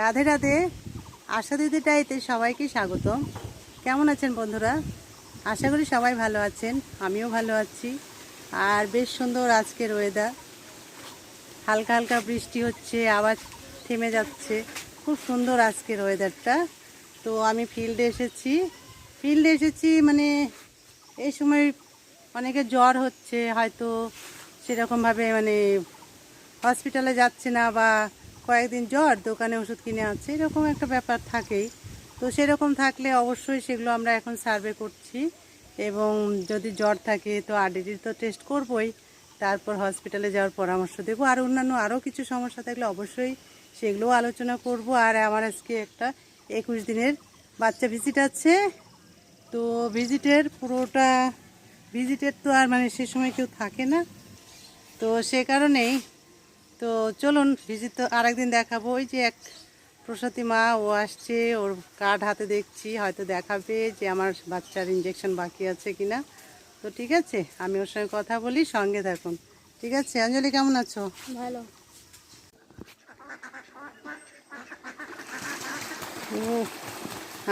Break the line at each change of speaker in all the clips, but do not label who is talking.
রাধে রাধে। আশা দিদি টাইতে সবাইকে স্বাগত কেমন আছেন বন্ধুরা? আশা করি সবাই ভালো আছেন, আমিও ভালো আছি। আর বেশ সুন্দর আজকের ওয়েদার হালকা হালকা বৃষ্টি হচ্ছে, আবার থেমে যাচ্ছে। খুব সুন্দর আজকের ওয়েদারটা তো আমি ফিল্ডে এসেছি। ফিল্ডে এসেছি মানে এই সময় অনেকে জ্বর হচ্ছে, হয়তো সেরকমভাবে মানে হসপিটালে যাচ্ছে না বা কয়েকদিন জ্বর, দোকানে ওষুধ কিনে আছে এরকম একটা ব্যাপার থাকেই। তো সেরকম থাকলে অবশ্যই সেগুলো আমরা এখন সার্ভে করছি। এবং যদি জ্বর থাকে তো আরডিডির তো টেস্ট করবই, তারপর হসপিটালে যাওয়ার পরামর্শ দেবো। আর অন্যান্য আরও কিছু সমস্যা থাকলে অবশ্যই সেগুলোও আলোচনা করব। আর আমার আজকে একটা একুশ দিনের বাচ্চা ভিজিট আছে। তো ভিজিটের পুরোটা ভিজিটের তো আর মানে সে সময় কেউ থাকে না। তো সে কারণেই তো চলুন ভিজিট তো আরেকদিন দেখাবো। ওই যে এক প্রসূতি মা ও আসছে ওর কার্ড হাতে দেখছি হয়তো দেখাবে যে আমার বাচ্চার ইঞ্জেকশন বাকি আছে কিনা। তো ঠিক আছে আমি ওর সঙ্গে কথা বলি সঙ্গে থাকুন। ঠিক আছে অঞ্জলি কেমন আছো?
ভালো।
ও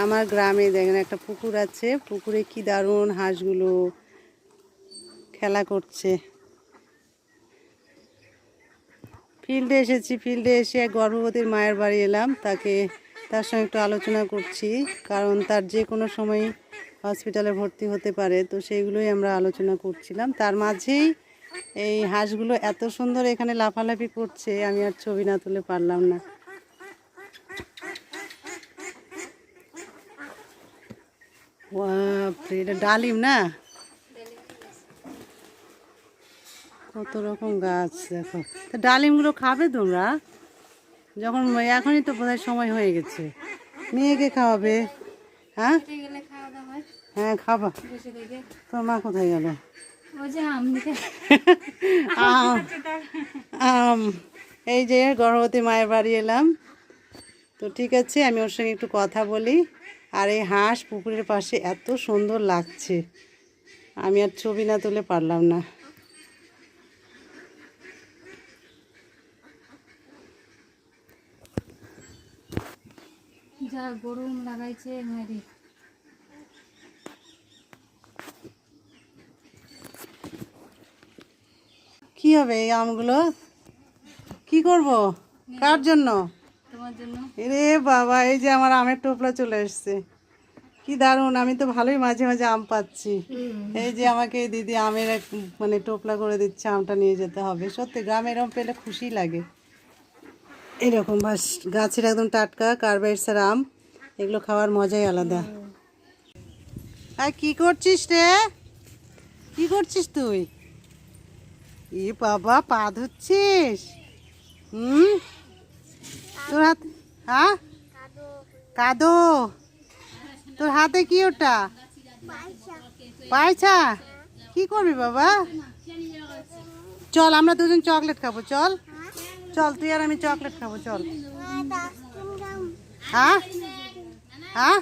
আমার গ্রামে দেখেন একটা পুকুর আছে পুকুরে কি দারুণ হাঁসগুলো খেলা করছে। ফিল্ডে এসেছি, ফিল্ডে এসে এক গর্ভবতীর মায়ের বাড়ি এলাম। তাকে, তার সঙ্গে একটু আলোচনা করছি, কারণ তার যে কোনো সময় হসপিটালে ভর্তি হতে পারে, তো সেইগুলোই আমরা আলোচনা করছিলাম। তার মাঝেই এই হাঁসগুলো এত সুন্দর এখানে লাফালাফি করছে, আমি আর ছবি না তুলে পারলাম না। এটা ডালিম না? কত রকম গাছ দেখো। তো ডালিমগুলো খাবে তোমরা? যখন এখনই তো বোধহয় সময় হয়ে গেছে। মেয়েকে খাওয়াবে হ্যাঁ?
হয়।
খাবা। তোর মা কোথায় গেল?
আম।
এই যে গর্ভবতী মায়ের বাড়ি এলাম। তো ঠিক আছে আমি ওর সঙ্গে একটু কথা বলি। আর এই হাঁস পুকুরের পাশে এত সুন্দর লাগছে। আমি আর ছবি না তুলে পারলাম না।
গরম লাগাইছে মারি
কি হবে এই আমগুলো? কি করব? কার জন্য?
তোমার জন্য।
রে বাবা এই যে আমার আমের টোপলা চলে এসছে। কি দারুণ আমি তো ভালোই মাঝে মাঝে আম পাচ্ছি। এই যে আমাকে দিদি আমের এক মানে টোপলা করে দিচ্ছে আমটা নিয়ে যেতে হবে। সত্যি গ্রামে এরকম পেলে খুশি লাগে। এরকম বাস গাছের একদম টাটকা কার্বাইডসের আম। এগুলো খাওয়ার মজাই আলাদা। আর কি করছিস রে? কি করছিস তুই? ই বাবা পা ধুচ্ছিস? হুম? তোর হাত হ্যাঁ? কাদো। তোর হাতে কি ওটা? পায়ছা। কি করবি বাবা? চল আমরা দুজন চকলেট খাব চল। চল তুই আর আমি চকলেট খাব চল। হ্যাঁ? হ্যাঁ?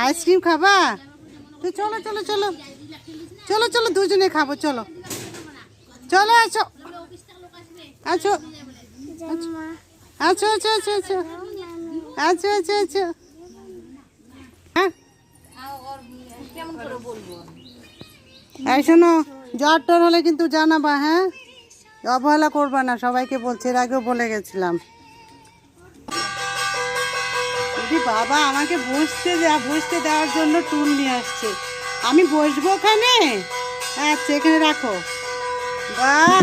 আইসক্রিম খাবা? তুই চলো চলো চলো। চলো চলো, দুজনে খাব, চলো। চলো আছো আছো আচ্ছা আচ্ছা আচ্ছা আচ্ছা আচ্ছা আচ্ছা আচ্ছা হ্যাঁ? শোনো, জ্বর টর হলে কিন্তু জানাবা হ্যাঁ? অবহেলা করবা না, সবাইকে বলছে, এর আগেও বলে গেছিলাম। বাবা, আমাকে বসতে দেওয়া বসতে দেওয়ার জন্য টুল নিয়ে আসছে। আমি বসবো ওখানে? আচ্ছা এখানে রাখো। বাহ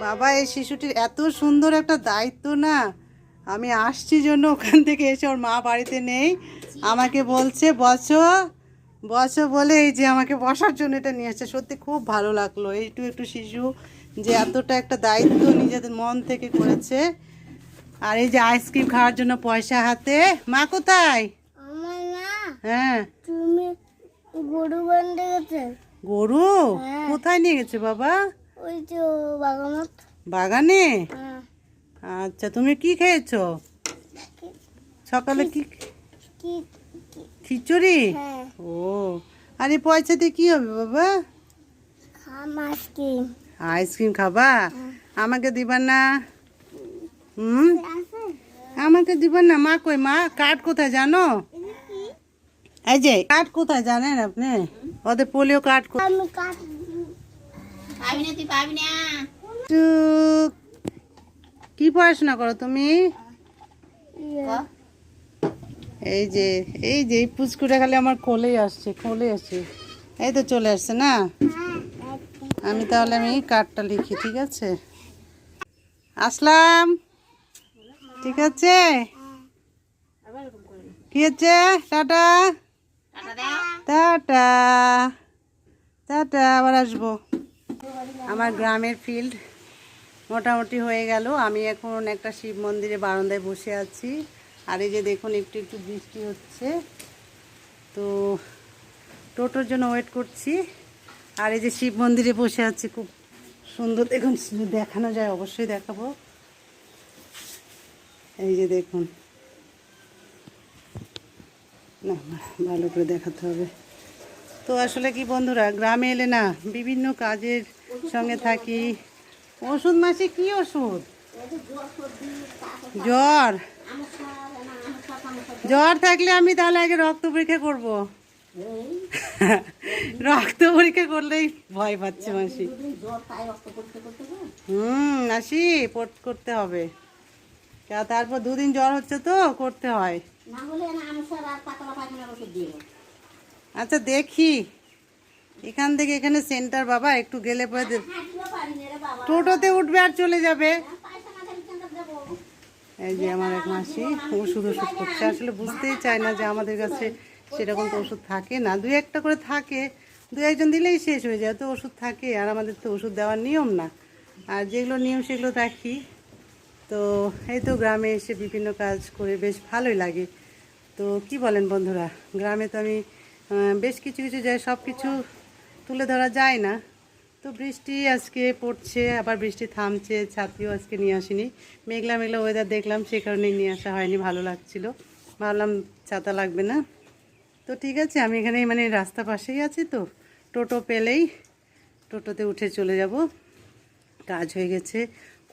বাবা, এই শিশুটির এত সুন্দর একটা দায়িত্ব না। আমি আসছি জন্য ওখান থেকে এসে ওর মা বাড়িতে নেই। আমাকে বলছে, বসো বসো বলে এই যে আমাকে বসার জন্য এটা নিয়ে আসছে। সত্যি খুব ভালো লাগল। এইটু একটু শিশু যে এতটা একটা দায়িত্ব নিজেদের মন থেকে করেছে। আর এই যে আইসক্রিম খাওয়ার জন্য পয়সা হাতে মা কোথায়?
আমার
হ্যাঁ।
তুমি গরু বান্ধে গেছে।
গরু? কোথায় নিয়ে গেছে বাবা?
ওই যে
বাগানে?
হ্যাঁ।
আচ্ছা তুমি কি খেয়েছো? সকালে কি খিচুড়ি?
হ্যাঁ।
ও আর এই পয়সা দিয়ে কি হবে বাবা?
আইসক্রিম
খাবা? আমাকে দিবা না। হুম? আমাকে দিবেন না। মা কই? মা কাঠ কোথায় জানো? এই যে কাঠ কোথায় জানেন আপনি? ওদের পোলিও কাঠ কো- পড়াশোনা করো তুমি?
ইয়ে,
এই যে এই যে এই পুচকুটা খালি আমার কোলেই আসছে কোলে আসছে। এই তো চলে আসছে না? আমি তাহলে আমি কার্ডটা লিখি ঠিক আছে? আসলাম। ঠিক আছে? কি হচ্ছে? টাটা?
টাটা।
টাটা, আবার আসব। আমার গ্রামের ফিল্ড মোটামুটি হয়ে গেল। আমি এখন একটা শিব মন্দিরে বারান্দায় বসে আছি। আর এই যে দেখুন, একটু একটু বৃষ্টি হচ্ছে। তো টোটোর জন্য ওয়েট করছি। আর এই যে শিব মন্দিরে বসে আছি, খুব সুন্দর। দেখুন, দেখানো যায়, অবশ্যই দেখাবো। এই যে দেখুন। না ভালো করে দেখাতে হবে। তো আসলে কি বন্ধুরা, গ্রামে এলে না বিভিন্ন কাজের সঙ্গে থাকি। ওষুধ মাসে কি ওষুধ? জ্বর। জ্বর থাকলে আমি তাহলে আগে রক্ত পরীক্ষা করব। রক্ত পরীক্ষা করলেই ভয় পাচ্ছে মাসি। হুম পট- করতে হবে। তারপর দুদিন জ্বর হচ্ছে তো করতে হয়। আচ্ছা দেখি। এখান থেকে এখানে সেন্টার বাবা একটু গেলে পরে
বাবা।
টোটোতে উঠবে আর চলে যাবে। এই যে আমার এক মাসি ওষুধ ওষুধ করছে। আসলে বুঝতেই চায় না যে আমাদের কাছে সেরকম তো ওষুধ থাকে না। দু একটা করে থাকে দু একজন দিলেই শেষ হয়ে যায়। তো ওষুধ থাকে আর আমাদের তো ওষুধ দেওয়ার নিয়ম না। আর যেগুলো নিয়ম সেগুলো রাখি তো এই তো গ্রামে এসে বিভিন্ন কাজ করে বেশ ভালোই লাগে। তো কি বলেন বন্ধুরা, গ্রামে তো আমি বেশ কিছু কিছু যায় সব কিছু তুলে ধরা যায় না। তো বৃষ্টি আজকে পড়ছে, আবার বৃষ্টি থামছে ছাত্রীও আজকে নিয়ে আসিনি। মেঘলা মেঘলা ওয়েদার দেখলাম, সে কারণে নিয়ে আসা হয়নি, ভালো লাগছিল। ভাবলাম ছাতা লাগবে না। তো ঠিক আছে, আমি এখানে মানে রাস্তা পাশেই আছি তো, টোটো পেলেই টোটোতে উঠে চলে যাব। কাজ হয়ে গেছে।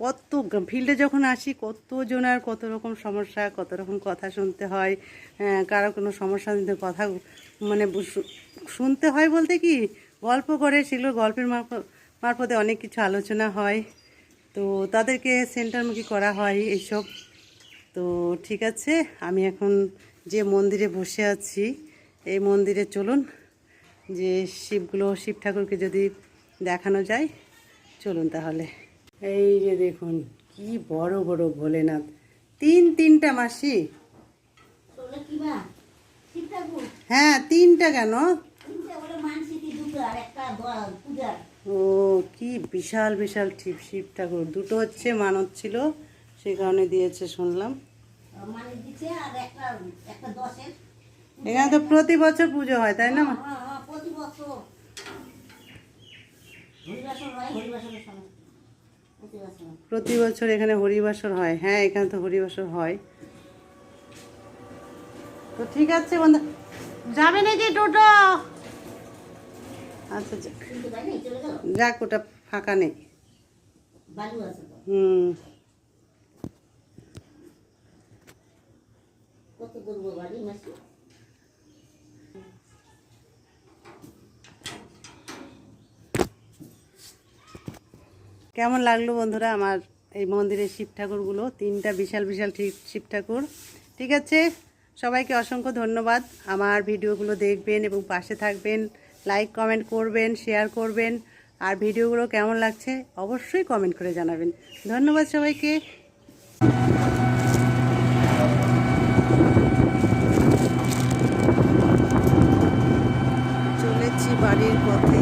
কত ফিল্ডে যখন আসি কতজন আর কত রকম সমস্যা, কত রকম কথা শুনতে হয় কারও কোনো সমস্যা নিতে কথা মানে শুনতে হয় বলতে কি, গল্প করে, সেগুলো গল্পের মারফ- মারফতে অনেক কিছু আলোচনা হয়। তো তাদেরকে সেন্টারমুখী করা হয় এইসব। তো ঠিক আছে, আমি এখন যে মন্দিরে বসে আছি, এই মন্দিরে চলুন, যে শিবগুলো, শিব ঠাকুরকে যদি দেখানো যায়, চলুন তাহলে। এই যে দেখুন কি বড় বড় ভোলেনাথ। তিন তিনটা মাসি। হ্যাঁ তিনটা কেন? ও কি বিশাল বিশাল শিব শিব ঠাকুর। দুটো হচ্ছে মানত ছিল সে কারণে দিয়েছে শুনলাম।
মানে
এখানে তো প্রতি বছর পুজো হয় তাই না
হ্যাঁ, হ্যাঁ, প্রতি বছর হরিবাসর হয় হরিবাসরের সময় প্রতি বছর
এখানে হরিবাসর হয়। হ্যাঁ এখানে তো হরিবাসর হয়। তো ঠিক আছে বন্ধু, যাবে নাকি টোটো? আচ্ছা
গেল
যাক, ওটা ফাঁকা নেই। হুম।
কত দূর বাড়ি মাসি
কেমন লাগল বন্ধুরা আমার এই মন্দিরের শিব ঠাকুরগুলো? তিনটা বিশাল বিশাল শিব ঠাকুর। ঠিক আছে? সবাইকে অসংখ্য ধন্যবাদ। আমার ভিডিওগুলো দেখবেন এবং পাশে থাকবেন। লাইক, কমেন্ট করবেন, শেয়ার করবেন। আর ভিডিওগুলো কেমন লাগছে অবশ্যই কমেন্ট করে জানাবেন। ধন্যবাদ সবাইকে। চলেছি বাড়ির পথে।